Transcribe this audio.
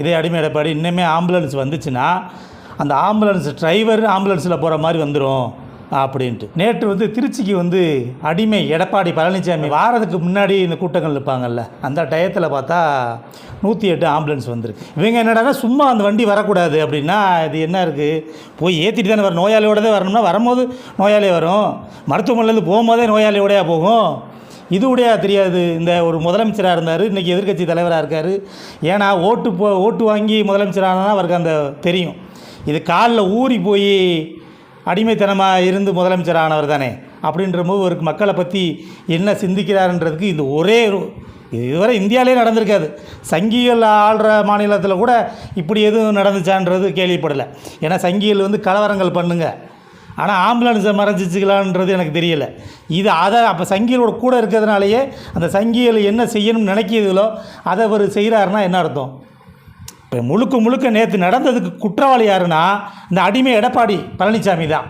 இதே அடிமை எடப்பாடி இன்னுமே ஆம்புலன்ஸ் வந்துச்சுன்னா அந்த ஆம்புலன்ஸ் டிரைவர் ஆம்புலன்ஸில் போகிற மாதிரி வந்துடும் அப்படின்ட்டு. நேற்று வந்து திருச்சிக்கு வந்து அடிமை எடப்பாடி பழனிசாமி வாரத்துக்கு முன்னாடி இந்த கூட்டங்கள் இருப்பாங்கல்ல அந்த டயத்தில் பார்த்தா நூற்றி எட்டு ஆம்புலன்ஸ் வந்திருக்கு. இவங்க என்னடா சும்மா அந்த வண்டி வரக்கூடாது அப்படின்னா இது என்ன இருக்குது போய் ஏற்றிட்டு தானே வரும் நோயாளியோட தான் வரணும்னா வரும்போது நோயாளி வரும். மருத்துவமனையிலேருந்து போகும்போதே நோயாளியோடையா போகும். இது உடையா தெரியாது. இந்த ஒரு முதலமைச்சராக இருந்தார் இன்றைக்கி எதிர்க்கட்சி தலைவராக இருக்கார். ஏன்னா ஓட்டு போ ஓட்டு வாங்கி முதலமைச்சரானா அவருக்கு அந்த தெரியும். இது காலில் ஊறி போய் அடிமைத்தனமாக இருந்து முதலமைச்சர் ஆனவர் தானே. அப்படின்ற போது ஒரு மக்களை பற்றி என்ன சிந்திக்கிறாருன்றதுக்கு இது ஒரே இதுவரை இந்தியாவிலே நடந்திருக்காது. சங்கிகள் ஆள்ற மாநிலத்தில் கூட இப்படி எதுவும் நடந்துச்சான்றது கேள்விப்படலை. ஏன்னா சங்கிகள் வந்து கலவரங்கள் பண்ணுங்கள் ஆனால் ஆம்புலன்ஸை மறைச்சிச்சுக்கலான்றது எனக்கு தெரியலை. இது அதை அப்போ சங்கியலோட கூட இருக்கிறதுனாலேயே அந்த சங்கியில் என்ன செய்யணும்னு நினைக்கிறதுலோ அதை அவர் செய்கிறாருன்னா என்ன அர்த்தம்? இப்போ முழுக்க முழுக்க நேற்று நடந்ததுக்கு குற்றவாளி யாருன்னா இந்த அடிமை எடப்பாடி பழனிசாமி தான்.